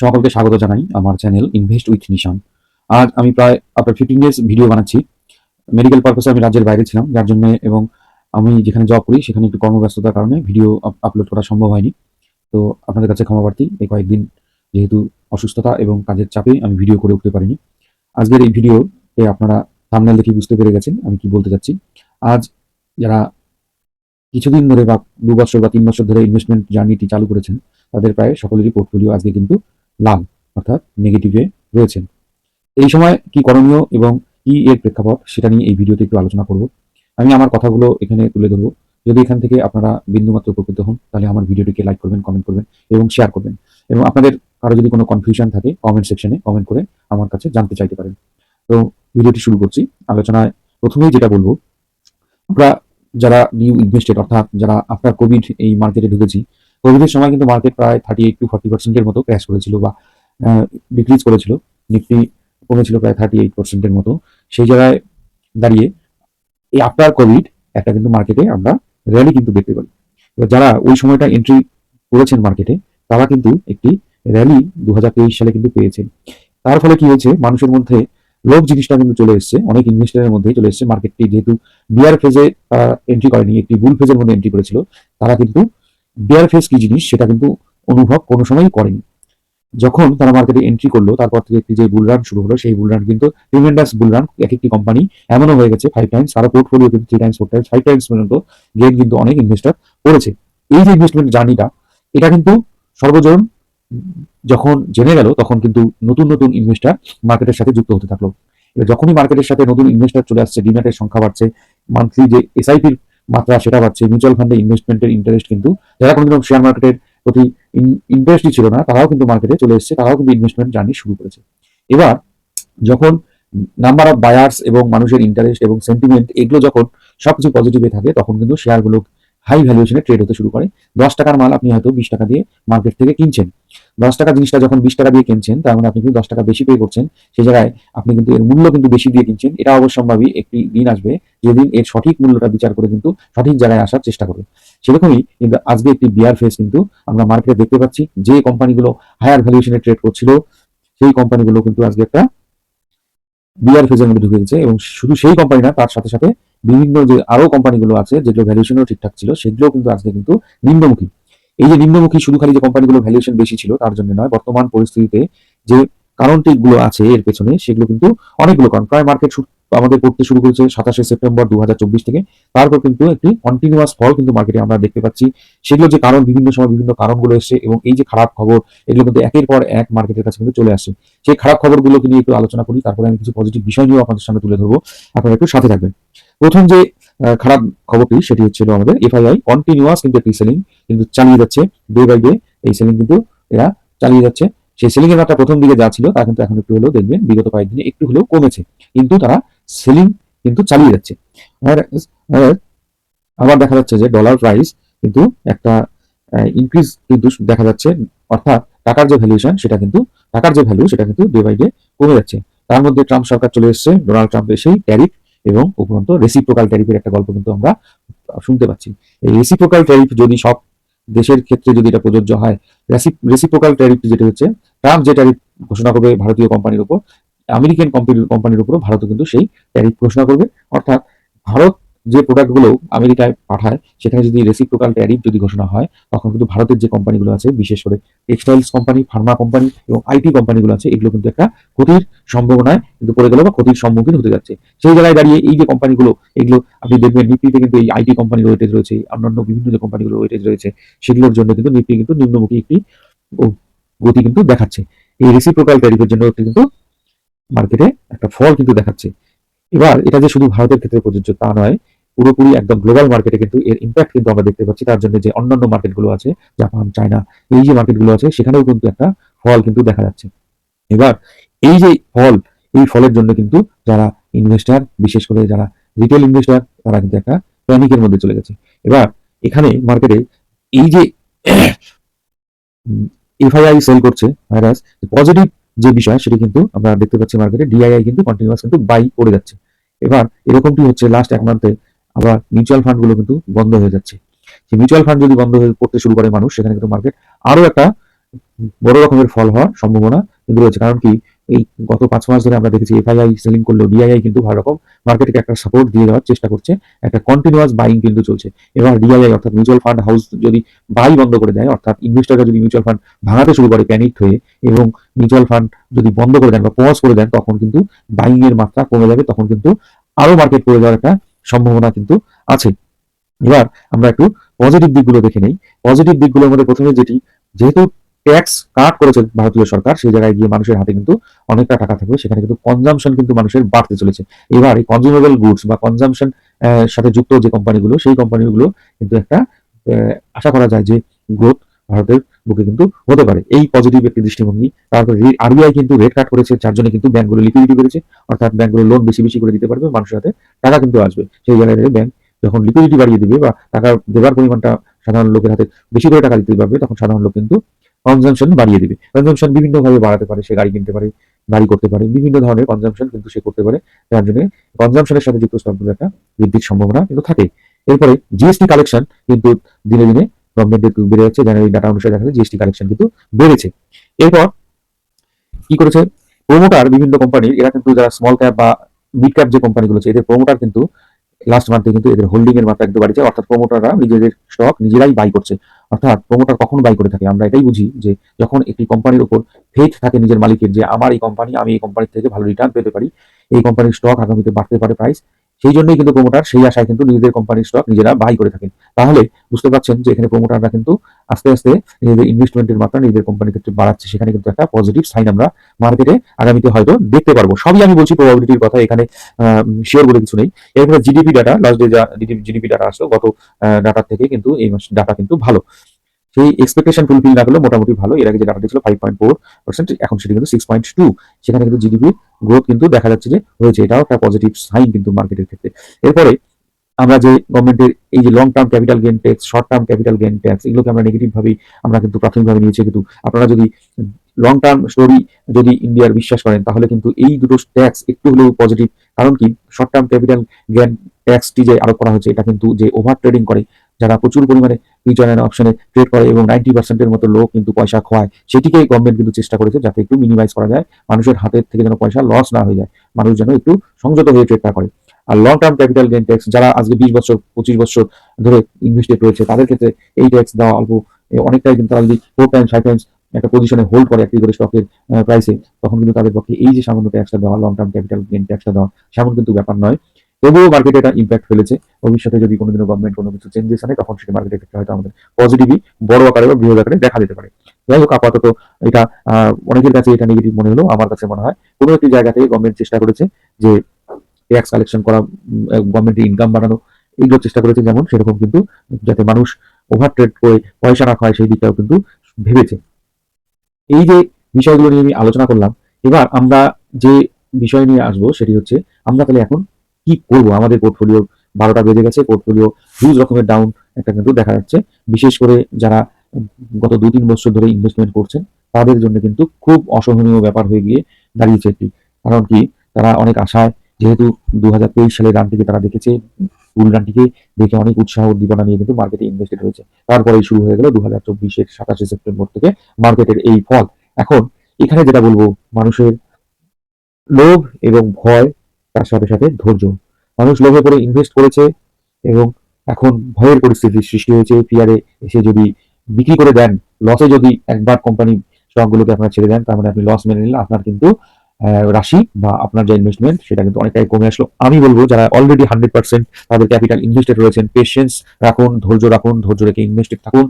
সকলকে স্বাগত জানাই আমার চ্যানেল ইনভেস্ট উইথ নিশান আজ আমি প্রায়, আপনার ফিফটিন ডেজ ভিডিও বানাচ্ছি। মেডিকেল পারপাসে আমি রাজ্যের বাইরে ছিলাম, যার জন্য এবং আমি যেখানে জব করি, সেখানে একটু কর্মব্যস্ততার কারণে ভিডিও আপলোড করা সম্ভব হয়নি। তো আপনাদের কাছে ক্ষমা প্রার্থী এই কয়েকদিন যেহেতু অসুস্থতা এবং কাজের চাপে আমি ভিডিও করে উঠতে পারিনি। আজকের এই ভিডিওতে আপনারা থামনেল দেখে বুঝতে পেরে গেছেন আমি কি বলতে চাচ্ছি। আজ যারা কিছুদিন ধরে বা দু বছর বা তিন বছর ধরে ইনভেস্টমেন্ট জার্নিটি চালু করেছেন, তাদের প্রায় সকলেরই পোর্টফোলিও আজকে কিন্তু লাভ অর্থাৎ নেগেটিভে রয়েছেন। এই সময় কি করণীয় এবং কি এর প্রেক্ষাপট সেটা নিয়ে এই ভিডিওতে একটু আলোচনা করব। আমি আমার কথাগুলো এখানে তুলে ধরবো। যদি এখান থেকে আপনারা বিন্দুমাত্র উপকৃত হন, তাহলে আমার ভিডিওটিকে লাইক করবেন কমেন্ট করবেন এবং শেয়ার করবেন। এবং আপনাদের কারও যদি কোনো কনফিউশন থাকে কমেন্ট সেকশনে কমেন্ট করে আমার কাছে জানতে চাইতে পারেন। তো ভিডিওটি শুরু করছি। আলোচনায় প্রথমেই যেটা বলব, আমরা যারা নিউ ইনভেস্টেড অর্থাৎ যারা আফটার কোভিড এই মার্কেটে ঢুকেছি কোভিডের সময় কিন্তু মার্কেট প্রায় থার্টি এইট টু ফর্টি পার্সেন্টের মতো ক্র্যাশ করেছিল বা ডিক্রিজ করেছিল। নিফটি কমেছিল প্রায় থার্টি এইট পার্সেন্টের মতো। সেই জায়গায় দাঁড়িয়ে এই আফটার কোভিড একটা কিন্তু মার্কেটে আমরা র্যালি কিন্তু দেখতে পারি এবার যারা ওই সময়টা এন্ট্রি করেছেন মার্কেটে তারা কিন্তু একটি র্যালি দু হাজার তেইশ সালে কিন্তু পেয়েছেন তার ফলে কি হয়েছে? মানুষের মধ্যে লোভ জিনিসটা কিন্তু চলে এসেছে। অনেক ইনভেস্টারের মধ্যেই চলে এসেছে। মার্কেটটি যেহেতু বিয়ার ফেজে এন্ট্রি করেনি, একটি বুল ফেজের মধ্যে এন্ট্রি করেছিল, তারা কিন্তু বিয়ার ফেজ কি জিনিস সেটা কিন্তু অনুভব কোনো সময়ই করেনি। যখন তারা মার্কেটে এন্ট্রি করল, তারপর থেকে একটি যে বুল রান শুরু হলো, সেই বুল রান কিন্তু ট্রিমেন্ডাস বুল রান এক একটি কোম্পানি এমনও হয়ে গেছে ফাইভ টাইমস তারা পোর্টফোলিও কিন্তু three times four times five times পর্যন্ত গেন কিন্তু অনেক ইনভেস্টার করেছে। এই যে ইনভেস্টমেন্ট জার্নিটা এটা কিন্তু সর্বজন যখন জেনে গেল, তখন কিন্তু নতুন নতুন ইনভেস্টার মার্কেটের সাথে যুক্ত হতে থাকল। যখনই মার্কেটের সাথে নতুন ইনভেস্টার চলে আসছে ডিম্যাটের সংখ্যা বাড়ছে মান্থলি যে এসআইপির মাত্রা সেটা বাড়ছে মিউচুয়াল ফান্ডে ইনভেস্টমেন্টের ইন্টারেস্ট কিন্তু, যারা কোনোদিনও শেয়ার মার্কেটের প্রতি ইন্টারেস্টই ছিল না, তারাও কিন্তু মার্কেটে চলে এসেছে, তারাও কিন্তু ইনভেস্টমেন্ট জার্নি শুরু করেছে। এবার, যখন নাম্বার অফ বায়ার্স এবং মানুষের ইন্টারেস্ট এবং সেন্টিমেন্ট এগুলো যখন সবকিছু পজিটিভে থাকে, তখন কিন্তু শেয়ারগুলো হাই ভ্যালুয়েশনে ট্রেড হতে শুরু করে। দশ টাকার মাল আপনি হয়তো বিশ টাকা দিয়ে মার্কেট থেকে কিনছেন। দশ টাকা জিনিসটা যখন বিশ টাকা দিয়ে কিনছেন, তার মানে আপনি কিন্তু দশ টাকা বেশি পে করছেন। সেই জায়গায় আপনি কিন্তু এর মূল্য কিন্তু বেশি দিয়ে কিনছেন। এটা অবশ্যম্ভাবী একটি দিন আসবে যেদিন এর সঠিক মূল্যটা বিচার করে কিন্তু সঠিক জায়গায় আসার চেষ্টা করবে। সেরকমই কিন্তু আজকে একটি বিয়ার ফেস কিন্তু আমরা মার্কেটে দেখতে পাচ্ছি। যে কোম্পানিগুলো হায়ার ভ্যালুয়েশনে ট্রেড করছিল, সেই কোম্পানিগুলো কিন্তু আজকে একটা বিয়ার ফেজের মধ্যে ঢুকে এবং শুধু সেই কোম্পানি না, তার সাথে সাথে বিভিন্ন যে আরও কোম্পানিগুলো আছে, যেগুলো ভ্যালুয়েশনও ঠিকঠাক ছিল সেগুলো কিন্তু আজকে কিন্তু নিম্নমুখী। এই যে নিম্নমুখী শুধু খালি যে কোম্পানিগুলো ভ্যালুয়েশন বেশি ছিল, তার জন্য নয়, বর্তমান পরিস্থিতিতে যে কারণটিগুলো আছে এর পেছনে, সেগুলো কিন্তু অনেকগুলো কারণ, প্রায় মার্কেট আমাদের পড়তে শুরু করেছে সাতাশে সেপ্টেম্বর দু হাজার চব্বিশ থেকে। তারপর কিন্তু একটি কন্টিনিউয়াস ফল কিন্তু মার্কেটে আমরা দেখতে পাচ্ছি। সেগুলো যে কারণ, বিভিন্ন সময় বিভিন্ন কারণগুলো এসছে এবং এই যে খারাপ খবর, এগুলো কিন্তু একের পর এক মার্কেটের কাছে কিন্তু চলে আসছে। সেই খারাপ খবরগুলোকে নিয়ে একটু আলোচনা করি, তারপরে আমি কিছু পজিটিভ বিষয় নিয়েও আপনাদের সামনে তুলে ধরবো। আপনারা একটু সাথে থাকবেন। প্রথম যে খারাপ খবরটি, সেটি হচ্ছিল আমাদের এফআইআই। কন্টিনিউয়াস কিন্তু একটি সেলিং কিন্তু চালিয়ে যাচ্ছে ডে বাই ডে এই সেলিং কিন্তু এরা চালিয়ে যাচ্ছে। সেই সেলিং এর মাত্রা প্রথম দিকে যা ছিল, তা কিন্তু এখন একটু হলেও দেখবেন, বিগত কয়েকদিনে একটু হলেও কমেছে। কিন্তু তারা সেলিং কিন্তু চালিয়ে যাচ্ছে। আবার দেখা যাচ্ছে যে ডলার প্রাইস কিন্তু একটা ইনক্রিজ কিন্তু দেখা যাচ্ছে, অর্থাৎ টাকার যে ভ্যালুয়েশন সেটা কিন্তু টাকার যে ভ্যালু সেটা কিন্তু ডে বাই ডে কমে যাচ্ছে। তার মধ্যে ট্রাম্প সরকার চলে এসেছে, ডোনাল্ড ট্রাম্প এসেই ট্যারিফ এবং উপরন্ত রেসিপ্রোকাল ট্যারিফের একটা গল্প কিন্তু আমরা শুনতে পাচ্ছি। এই রেসিপ্রোকাল ট্যারিফ যদি সব দেশের ক্ষেত্রে যদি এটা প্রযোজ্য হয় রেসিপ্রোকাল ট্যারিফ যেটা হচ্ছে, ট্রাম্প যে ট্যারিফ ঘোষণা করবে ভারতীয় কোম্পানির উপর আমেরিকান কোম্পানির উপরও ভারতও কিন্তু সেই ট্যারিফ ঘোষণা করবে। অর্থাৎ ভারত যে প্রোডাক্টগুলো আমেরিকায় পাঠায়, সেখানে যদি রেসিপ্রোকাল ট্যারিফ যদি ঘোষণা হয়, তখন কিন্তু ভারতের যে কোম্পানিগুলো আছে, বিশেষ করে টেক্সটাইলস কোম্পানি ফার্মা কোম্পানি এবং আইটি কোম্পানিগুলো আছে, এগুলো কিন্তু একটা ক্ষতির সম্ভাবনায় কিন্তু পড়ে গেল বা ক্ষতির সম্মুখীন হতে যাচ্ছে। সেই জায়গায় দাঁড়িয়ে এই যে কোম্পানিগুলো এগুলো আপনি দেখবেন নিফটিতে কিন্তু এই আইটি কোম্পানির ওয়েটেজ রয়েছে, অন্যান্য বিভিন্ন যে কোম্পানিগুলো ওয়েটেজ রয়েছে, সেগুলোর জন্য কিন্তু নিফটি কিন্তু নিম্নমুখী একটি গতি কিন্তু দেখাচ্ছে। এই রেসিপ্রোকাল ট্যারিফের জন্য কিন্তু মার্কেটে একটা ফল কিন্তু দেখাচ্ছে। এবার এটা যে শুধু ভারতের ক্ষেত্রে প্রযোজ্য তা নয়, পুরোপুরি একদম গ্লোবাল মার্কেটে কিন্তু এর ইম্প্যাক্ট কিন্তু আমরা দেখতে পাচ্ছি। তার জন্য যে অন্যান্য মার্কেটগুলো আছে, জাপান, চায়না, এই যে মার্কেটগুলো আছে, সেখানেও কিন্তু একটা ফল কিন্তু দেখা যাচ্ছে। এবার এই যে ফল, এই ফলের জন্য কিন্তু যারা ইনভেস্টার বিশেষ করে যারা রিটেল ইনভেস্টার তারা কিন্তু একটা প্যানিকের মধ্যে চলে গেছে। এবার এখানে মার্কেটে এই যে এফআইআই সেল করছে ভাইরাস পজিটিভ যে বিষয় সেটি কিন্তু আমরা দেখতে পাচ্ছি মার্কেটে ডিআইআই কিন্তু কন্টিনিউয়াস কিন্তু বাই করে যাচ্ছে। এবার এরকমটি হচ্ছে লাস্ট এক মান্থে আবার মিউচুয়াল ফান্ডগুলো কিন্তু বন্ধ হয়ে যাচ্ছে। যে মিউচুয়াল ফান্ড যদি বন্ধ হয়ে পড়তে শুরু করে মানুষ, সেখানে কিন্তু মার্কেট আরও একটা বড় রকমের ফল হওয়ার সম্ভাবনা কিন্তু রয়েছে। কারণ কি এই গত পাঁচ মাস ধরে আমরা দেখেছি এফআইআই সেলিং করলেও ডিআইআই কিন্তু ভালো রকম মার্কেটকে একটা সাপোর্ট দিয়ে দেওয়ার চেষ্টা করছে, একটা কন্টিনিউয়াস বাইং কিন্তু চলছে। এবার ডিআইআই অর্থাৎ মিউচুয়াল ফান্ড হাউস যদি বাই বন্ধ করে দেয়, অর্থাৎ ইনভেস্টররা যদি মিউচুয়াল ফান্ড ভাঙাতে শুরু করে প্যানিক হয়ে এবং মিউচুয়াল ফান্ড যদি বন্ধ করে দেন বা পজ করে দেন, তখন কিন্তু বাইং এর মাত্রা কমে যাবে, তখন কিন্তু আরও মার্কেট পড়ে যাওয়ার একটা সম্ভাবনা কিন্তু আছে। এবার আমরা একটু পজিটিভ দিকগুলো দেখে নেই। পজিটিভ দিকগুলোর মধ্যে প্রথমে যেটি, যেহেতু ট্যাক্স কাট করেছে ভারতীয় সরকার, সেই জায়গায় গিয়ে মানুষের হাতে কিন্তু অনেকটা টাকা থাকবে, সেখানে কিন্তু কনজামশন কিন্তু মানুষের বাড়তে চলেছে। এবার এই কনজিউমেবল গুডস বা কনজামশন সাথে যুক্ত যে কোম্পানিগুলো সেই কোম্পানিগুলো কিন্তু একটা আশা করা যায় যে গ্রোথ ভারতের বুকে কিন্তু হতে পারে। এই পজিটিভ একটি দৃষ্টিভঙ্গি। তারপর আরবিআই কিন্তু রেট কাট করেছে, যার জন্য কিন্তু ব্যাংকগুলো লিকুইডিটি বেড়েছে, অর্থাৎ ব্যাংকগুলো লোন বেশি বেশি করে দিতে পারবে, মানুষের হাতে টাকা কিন্তু আসবে। সেই জায়গায় ব্যাংক যখন লিকুইডিটি বাড়িয়ে দিবে বা টাকা দেওয়ার পরিমাণটা সাধারণ লোকের হাতে বেশি করে টাকা দিতে পারবে, তখন সাধারণ লোক কিন্তু কনজামশন বাড়িয়ে দিবে। কনজামশন বিভিন্ন ভাবে বাড়াতে পারে, সে গাড়ি কিনতে পারে গাড়ি করতে পারে, বিভিন্ন ধরনের কনজামশন কিন্তু সে করতে পারে। যার জন্য কনজামশনের সাথে যুক্ত স্টকগুলো একটা বৃদ্ধির সম্ভাবনা কিন্তু থাকে এরপরে জিএসটি কালেকশন কিন্তু দিনে দিনে গভর্নমেন্টের বেড়ে যাচ্ছে জানুয়ারি ডাটা অনুসারে দেখা যাচ্ছে জিএসটি কালেকশন কিন্তু বেড়েছে। এরপর কি করেছে? প্রোমোটার বিভিন্ন কোম্পানির এরা কিন্তু যারা স্মল ক্যাপ বা মিড ক্যাপ যে কোম্পানিগুলো আছে, এদের প্রোমোটার কিন্তু লাস্ট মান্থে কিন্তু এদের হোল্ডিং এর মাত্রা একটু বাড়ছে অর্থাৎ প্রমোটাররা নিজেদের স্টক নিজেরাই বাই করছে। অর্থাৎ প্রমোটার কখন বাই করে থাকে। আমরা এটাই বুঝি যে যখন একটি কোম্পানির উপর ফেথ থাকে নিজের মালিকের যে, আমার এই কোম্পানি আমি এই কোম্পানির থেকে ভালো রিটার্ন পেতে পারি। এই কোম্পানির স্টক আগামীতে বাড়তে পারে প্রাইস সেই জন্যই কিন্তু প্রোমোটার সেই আশায় কিন্তু নিজেদের কোম্পানির স্টক নিজেরা বাই করে থাকেন। তাহলে বুঝতে পারছেন যে এখানে প্রোমোটাররা কিন্তু আস্তে আস্তে নিজেদের ইনভেস্টমেন্টের মাত্রা নিজেদের কোম্পানির ক্ষেত্রে বাড়াচ্ছে। সেখানে কিন্তু একটা পজিটিভ সাইন আমরা মার্কেটে আগামীতে হয়তো দেখতে পারব। সবই আমি বলছি প্রবাবিলিটির কথা, এখানে শিওর বলে কিছু নেই। এরপরে জিডিপি ডাটা লাস্ট ডে যা জিডিপি ডাটা আসলো, গত ডাটার থেকে কিন্তু এই মাস ডাটা কিন্তু ভালো। সেই এক্সপেকটেশন ফুলফিল না করলে মোটামুটি ভালো। এর আগে যে ডাটা ছিল ফাইভ পয়েন্ট ফোর পার্সেন্ট এখন সেটি কিন্তু সিক্স পয়েন্ট টু সেখানে কিন্তু জিডিপির গ্রোথ কিন্তু দেখা যাচ্ছে যে হয়েছে। এটাও একটা পজিটিভ সাইন কিন্তু মার্কেটের ক্ষেত্রে। এরপরে আমরা যে গভর্নমেন্টের এই যে long term capital gain tax short term capital gain tax এগুলোকে আমরা নেগেটিভ ভাবেই, আমরা কিন্তু প্রাথমিকভাবে নিয়েছি। কিন্তু আপনারা যদি লং টার্ম স্টোরি যদি ইন্ডিয়ার বিশ্বাস করেন, তাহলে কিন্তু এই দুটো ট্যাক্স একটু হলেও পজিটিভ কারণ কি? শর্ট টার্ম ক্যাপিটাল গেন ট্যাক্সটি যে আরোপ করা হয়েছে, এটা কিন্তু যে ওভার ট্রেডিং করে যারা প্রচুর পরিমাণে ফিউচার অ্যান্ড অপশনে ট্রেড করে এবং নাইনটি পার্সেন্টের মতো লোক কিন্তু পয়সা খোয়ায়, সেটিকেই গভর্নমেন্ট কিন্তু চেষ্টা করেছে যাতে একটু মিনিমাইজ করা যায়, মানুষের হাতের থেকে যেন পয়সা লস না হয়ে যায়, মানুষ যেন একটু সংযত হয়ে ট্রেডটা করে। আর long term capital gain tax যারা আজকে বিশ বছর, পঁচিশ বছর ধরে ইনভেস্টেড রয়েছে, তাদের ক্ষেত্রে এই ট্যাক্স দেওয়া অল্প অনেকটাই কিন্তু তারা যদি ফোর টাইম ফাইভ টাইমস একটা পজিশনে হোল্ড করে একটি করে স্টকের প্রাইসে তখন কিন্তু তাদের পক্ষে এই যে সামান্য ট্যাক্সটা দেওয়া লং টার্ম ক্যাপিটাল গেন ট্যাক্সটা দেওয়া, সেমন কিন্তু ব্যাপার নয়। তবুও মার্কেটে এটা ইম্প্যাক্ট ফেলেছে। ভবিষ্যতে যদি কোনোদিনও গভর্নমেন্ট কোনো কিছু চেঞ্জেস আনে তখন সেটা মার্কেটের ক্ষেত্রে হয়তো আমাদের পজিটিভই বড় আকারে বা বৃহৎ আকারে দেখা দিতে পারে। যাই হোক, আপাতত এটা অনেকের কাছে এটা নেগেটিভ মনে হলেও আমার কাছে মনে হয়, কোনো একটি জায়গা থেকে গভর্নমেন্ট চেষ্টা করেছে যে ট্যাক্স কালেকশন করা গভর্নমেন্টের ইনকাম বাড়ানো, এইগুলো চেষ্টা করেছে যেমন সেরকম কিন্তু যাতে মানুষ ওভার ট্রেড করে, পয়সা না খায়, সেই দিকটাও কিন্তু ভেবেছে। এই যে বিষয়গুলো নিয়ে আমি আলোচনা করলাম, এবার আমরা যে বিষয় নিয়ে আসব সেটি হচ্ছে, আমরা তাহলে এখন কি করব? আমাদের পোর্টফোলিও বারোটা বেজে গেছে পোর্টফোলিও হিউজ রকমের ডাউন একটা কিন্তু দেখা যাচ্ছে। বিশেষ করে যারা গত দু তিন বছর ধরে ইনভেস্টমেন্ট করছেন, তাদের জন্য কিন্তু খুব অসহনীয় ব্যাপার হয়ে গিয়ে দাঁড়িয়েছে এটি। কারণ কি? তারা অনেক আশায়, যেহেতু দু হাজার তেইশ সালের রানটিকে তারা দেখেছে ফুল রানটিকে দেখে অনেক উৎসাহ উদ্দীপনা নিয়ে কিন্তু মার্কেটে ইনভেস্টেড হয়েছে। তারপরে শুরু হয়ে গেল দু হাজার চব্বিশের সাতাশে সেপ্টেম্বর থেকে মার্কেটের এই ফল এখন এখানে যেটা বলব, মানুষের লোভ এবং ভয় তার সাথে সাথে ধৈর্য। মানুষ লোভে করে ইনভেস্ট করেছে এবং এখন ভয়ের পরিস্থিতির সৃষ্টি হয়েছে। পিয়ারে এসে যদি বিক্রি করে দেন লসে যদি একবার কোম্পানি স্টকগুলোকে আপনারা ছেড়ে দেন, তার মানে আপনি লস মেনে নিলেন, আপনার কিন্তু রাশি বা আপনার যে ইনভেস্টমেন্ট সেটা কিন্তু অনেকটাই কমে আসলো। আমি বলব, যারা অলরেডি হান্ড্রেড পার্সেন্ট তাদের ক্যাপিটাল ইনভেস্টেড রয়েছেন পেশেন্স রাখুন, ধৈর্য রাখুন, ধৈর্য রেখে ইনভেস্টেড থাকুন।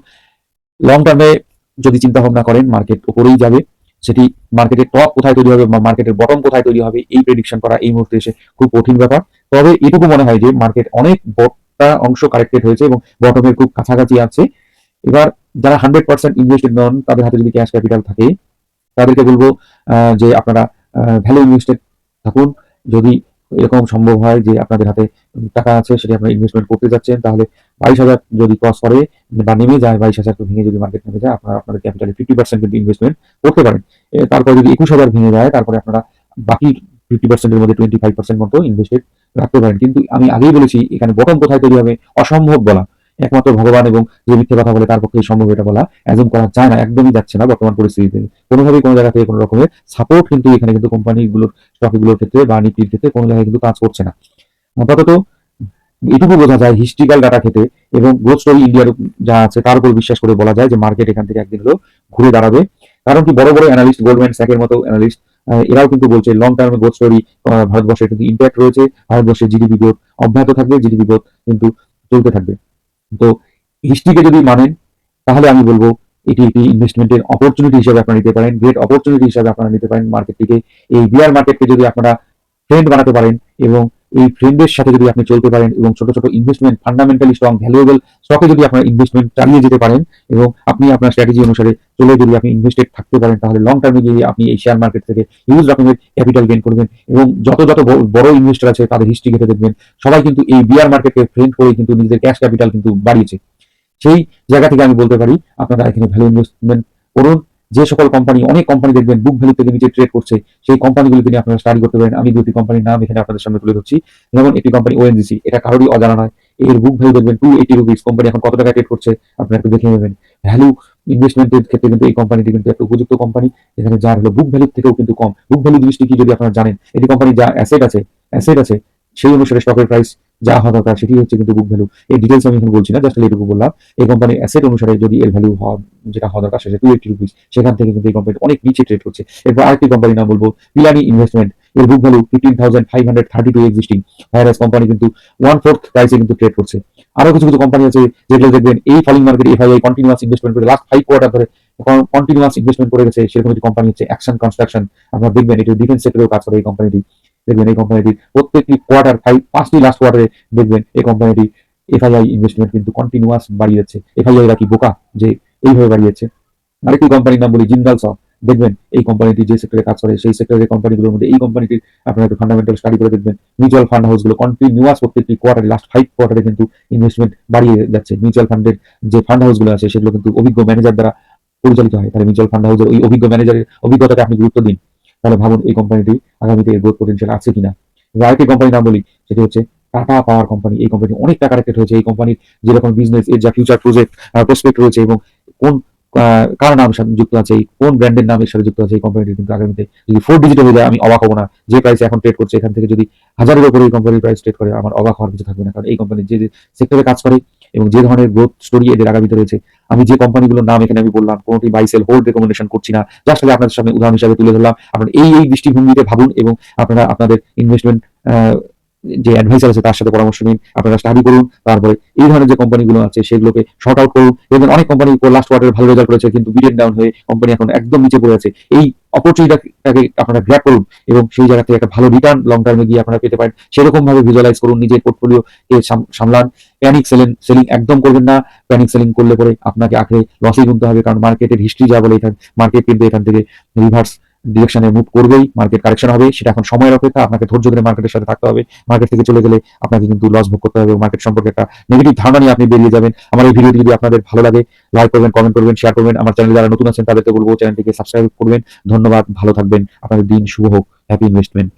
লং টার্মে যদি চিন্তা ভাবনা করেন মার্কেট উপরেই যাবে। সেটি মার্কেটের টপ কোথায় তৈরি হবে বা মার্কেটের বটম কোথায় তৈরি হবে, এই প্রেডিকশন করা এই মুহূর্তে এসে খুব কঠিন ব্যাপার। তবে এটুকু মনে হয় যে মার্কেট অনেক বটটা অংশ কারেক্টেড হয়েছে এবং বটমের খুব কাছাকাছি আছে। এবার যারা হান্ড্রেড পার্সেন্ট ইনভেস্টেড নন, তাদের হাতে যদি ক্যাশ ক্যাপিটাল থাকে, তাদেরকে বলব যে আপনারা ভ্যালু ইনভেস্টেড থাকুন। যদি এরকম সম্ভব হয় যে আপনাদের হাতে টাকা আছে, সেটা আপনারা ইনভেস্টমেন্ট করতে যাচ্ছেন, তাহলে বাইশ হাজার যদি ক্রস করে বা নেমে যায়, বাইশ হাজার ভেঙে যদি মার্কেট নেমে যায়, আপনারা আপনাদের ক্যাপিটালে ফিফটি পার্সেন্ট কিন্তু ইনভেস্টমেন্ট করতে পারেন। তারপরে যদি একুশ হাজার ভেঙে যায়, তারপরে আপনারা বাকি ফিফটি পার্সেন্টের মধ্যে টোয়েন্টি ফাইভ পার্সেন্ট মতো ইনভেস্টমেন্ট রাখতে পারেন। কিন্তু আমি আগেই বলেছি, এখানে বটম কোথায় তৈরি হবে? অসম্ভব বলা। একমাত্র ভগবান এবং যে মিথ্যে কথা বলে তার পক্ষে সম্ভব এটা বলা অ্যাজুম করা যায় না, একদমই যাচ্ছে না বর্তমান পরিস্থিতিতে। কোনোভাবেই কোনো জায়গা থেকে কোনো রকমের সাপোর্ট কিন্তু এখানে কিন্তু কোম্পানিগুলোর স্টকগুলোর ক্ষেত্রে বা নিফটির ক্ষেত্রে কোনো জায়গায় কিন্তু কাজ করছে না। আপাতত এটুকু বোঝা যায় হিস্ট্রিক্যাল ডাটা খেতে এবং গ্রোথ স্টোরি ইন্ডিয়ার যা আছে তার উপর বিশ্বাস করে বলা যায় যে মার্কেট এখান থেকে একদিন হলেও ঘুরে দাঁড়াবে। কারণ কি বড় বড় অ্যানালিস্ট গোল্ডম্যান স্যাকের মতো অ্যানালিস্ট এরাও কিন্তু বলছে লং টার্মে গ্রোথ স্টোরি ভারতবর্ষের কিন্তু ইম্প্যাক্ট রয়েছে। ভারতবর্ষের জিডিপি গ্রোথ অব্যাহত থাকবে জিডিপি গ্রোথ কিন্তু চলতে থাকবে। তো হিস্ট্রিকে যদি মানেন, তাহলে আমি বলব এটি একটি ইনভেস্টমেন্টের অপরচুনিটি হিসেবে আপনারা নিতে পারেন গ্রেট অপরচুনিটি হিসাবে আপনারা নিতে পারেন মার্কেটটিকে এই বিয়ার মার্কেটকে যদি আপনারা ট্রেন্ড বানাতে পারেন এবং এই ফ্রেন্ডের সাথে যদি আপনি চলতে পারেন এবং ছোট ছোট ইনভেস্টমেন্ট ফান্ডামেন্টালি স্ট্রং ভ্যালুয়েবল স্টকে যদি আপনার ইনভেস্টমেন্ট চালিয়ে যেতে পারেন এবং আপনি আপনার স্ট্র্যাটেজি অনুসারে চলে যদি আপনি ইনভেস্টেড থাকতে পারেন, তাহলে লং টার্মে গিয়ে আপনি এই শেয়ার মার্কেট থেকে হিউজ রকমের ক্যাপিটাল গেইন করবেন এবং যত যত বড় ইনভেস্টর আছে তাদের হিস্ট্রি ঘেটে দেখবেন। সবাই কিন্তু এই বিয়ার মার্কেটকে ফ্রেন্ড করে কিন্তু নিজেদের ক্যাশ ক্যাপিটাল কিন্তু বাড়িয়েছে। সেই জায়গা থেকে আমি বলতে পারি, আপনারা এখানে ভ্যালু ইনভেস্টমেন্ট করুন। যে সকল কোম্পানি অনেক কোম্পানি দেখবেন বুক ভ্যালু থেকে নিচে ট্রেড করছে, সেই কোম্পানিগুলোকে নিয়ে আপনারা স্টাডি করতে পারেন। আমি দুটি কোম্পানির নাম এখানে আপনাদের সামনে তুলে ধরছি। যেমন একটি কোম্পানি ওএনজিসি এটা কারোরই অজানা নয়। এর বুক ভ্যালু দেখবেন টু এইটি রুপিস কোম্পানি এখন কত টাকা ট্রেড করছে, আপনারা একটু দেখে নেবেন। ভ্যালু ইনভেস্টমেন্টের ক্ষেত্রে কিন্তু এই কোম্পানিটি কিন্তু একটা উপযুক্ত কোম্পানি এখানে যার হলো বুক ভ্যালু থেকেও কিন্তু কম। বুক ভ্যালু জিনিসটি কি যদি আপনারা জানেন, এটি কোম্পানি যা অ্যাসেট আছে অ্যাসেট আছে সেই অনুসারে স্টকের প্রাইস যা হওয়া দরকার সেটি হচ্ছে কিন্তু বুক ভ্যালু এই ডিটেলস আমি এখন বলছি না জাস্ট এটুকু বললাম। এই কোম্পানির অ্যাসেট অনুসারে যদি এর ভ্যালু হওয়া, যেটা হওয়া দরকার সেটা টু এইটি রুপিস সেখান থেকে কিন্তু এই কোম্পানি অনেক নিচে ট্রেড করছে। এরপর আরেকটি কোম্পানি নাম বলব পিলানি ইনভেস্টমেন্ট এর book value fifteen thousand five hundred thirty two existing virus company কিন্তু ওয়ান ফোর্থ প্রাইসে কিন্তু ট্রেড করছে। আরও কিছু কিছু কোম্পানি আছে যেগুলো দেখবেন এই falling market FII continuous investment করে লাস্ট ফাইভ কোয়ার্টার ধরে কন্টিনিউয়াস ইনভেস্টমেন্ট করে গেছে। সেরকম একটি কোম্পানি হচ্ছে অ্যাকশন কনস্ট্রাকশন আপনারা দেখবেন এটি ডিফেন্স সেক্টরেও কাজ করে এই কোম্পানিটি দেখবেন এই কোম্পানিটি প্রত্যেকটি কোয়ার্টার ফাইভ পাঁচটি লাস্ট কোয়ার্টারে দেখবেন এই কোম্পানিটি এফআইআই ইনভেস্টমেন্ট কিন্তু কন্টিনিউয়াস বাড়িয়ে যাচ্ছে এফআইআই রা কি বোকা যে এইভাবে বাড়িয়েছে? আরেকটি কোম্পানির নাম বলি জিন্দাল স দেখবেন এই কোম্পানিটি যে সেক্টরে কাজ করে, সেই সেক্টরের কোম্পানিগুলোর মধ্যে এই কোম্পানিটির আপনারা একটু ফান্ডামেন্টাল স্টাডি করে দেখবেন। মিউচুয়াল ফান্ড হাউসগুলো কন্টিনিউয়াস প্রত্যেকটি কোয়ার্টারে লাস্ট ফাইভ কোয়ার্টারে কিন্তু ইনভেস্টমেন্ট বাড়িয়ে যাচ্ছে। মিউচুয়াল ফান্ডের যে ফান্ড হাউসগুলো আছে, সেগুলো কিন্তু অভিজ্ঞ ম্যানেজার দ্বারা পরিচালিত হয়। তাহলে মিউচুয়াল ফান্ড হাউসের ওই অভিজ্ঞ ম্যানেজারের অভিজ্ঞতাকে আপনি গুরুত্ব দিন। তাহলে ভাবুন এই কোম্পানিটি আগামীতে এর গ্রোথ পোটেন্সিয়াল আছে কিনা। আরেকটি কোম্পানির নাম বলি, সেটি হচ্ছে টাটা পাওয়ার কোম্পানি এই কোম্পানি অনেক টাকা রেটেড হয়েছে। এই কোম্পানির যেরকম বিজনেস এর যা ফিউচার প্রজেক্ট প্রসপেক্ট রয়েছে এবং কোন কার নাম সাথে যুক্ত আছে কোন ব্র্যান্ডের নামের সাথে যুক্ত আছে এই কোম্পানিটি কিন্তু আগামীতে যদি ফোর ডিজিট হয়ে যায়, আমি অবাক হব না। যে প্রাইসে এখন ট্রেড করছে, এখান থেকে যদি হাজারের উপরে এই কোম্পানির প্রাইস ট্রেড করে, আমার অবাক হওয়ার কিছু থাকবে না। কারণ এই কোম্পানি যে সেক্টরে কাজ করে এবং যে ধরনের গ্রোথ স্টোরি এদের আগামীতে রয়েছে, আমি যে কোম্পানিগুলোর নাম এখানে আমি বললাম, কোনোটি বাই সেল হোল্ড রেকমেন্ডেশন করছি না। জাস্ট খালি আপনাদের সামনে উদাহরণ হিসাবে তুলে ধরলাম। আপনারা এই এই দৃষ্টিভঙ্গিতে ভাবুন এবং আপনারা, আপনাদের ইনভেস্টমেন্ট যে অ্যাডভাইসার আছে তার সাথে পরামর্শ নিন, আপনারা স্টাডি করুন, তারপরে এই ধরনের যে কোম্পানিগুলো আছে সেগুলোকে শর্ট আউট করুন। দেখবেন অনেক কোম্পানি লাস্ট কোয়ার্টারে ভালো রেজাল্ট করেছে, কিন্তু বিটেন ডাউন হয়ে কোম্পানি এখন একদম নিচে পড়ে আছে। এই অপরচুনিটিটাকে আপনারা গ্র্যাপ করুন এবং সেই জায়গা থেকে একটা ভালো রিটার্ন লং টার্মে গিয়ে আপনারা পেতে পারেন। সেরকম ভাবে ভিজুয়ালাইজ করুন, নিজের পোর্টফোলিও কে সামলান। প্যানিক সেলিং সেলিং একদম করবেন না। প্যানিক সেলিং করলে পরে আপনাকে আখেরে লসেই গুনতে হবে, কারণ মার্কেটের হিস্ট্রি যা বলে এখান মার্কেট কিন্তু এখান থেকে রিভার্স ডিরেকশনে মুভ করবেই মার্কেট কারেকশন হবে, সেটা এখন সময়ের অপেক্ষা, আপনাকে ধৈর্য ধরে মার্কেটের সাথে থাকতে হবে। মার্কেট থেকে চলে গেলে আপনাকে কিন্তু লস ভোগ করতে হবে মার্কেট সম্পর্কে একটা নেগেটিভ ধারণা নিয়ে আপনি বেরিয়ে যাবেন। আমার এই ভিডিওটি যদি আপনাদের ভালো লাগে লাইক করবেন কমেন্ট করবেন শেয়ার করবেন। আমার চ্যানেলে যারা নতুন আছেন, তাদেরকে বলব চ্যানেলটিকে সাবস্ক্রাইব করবেন। ধন্যবাদ, ভালো থাকবেন। আপনাদের দিন শুভ হোক। Happy investment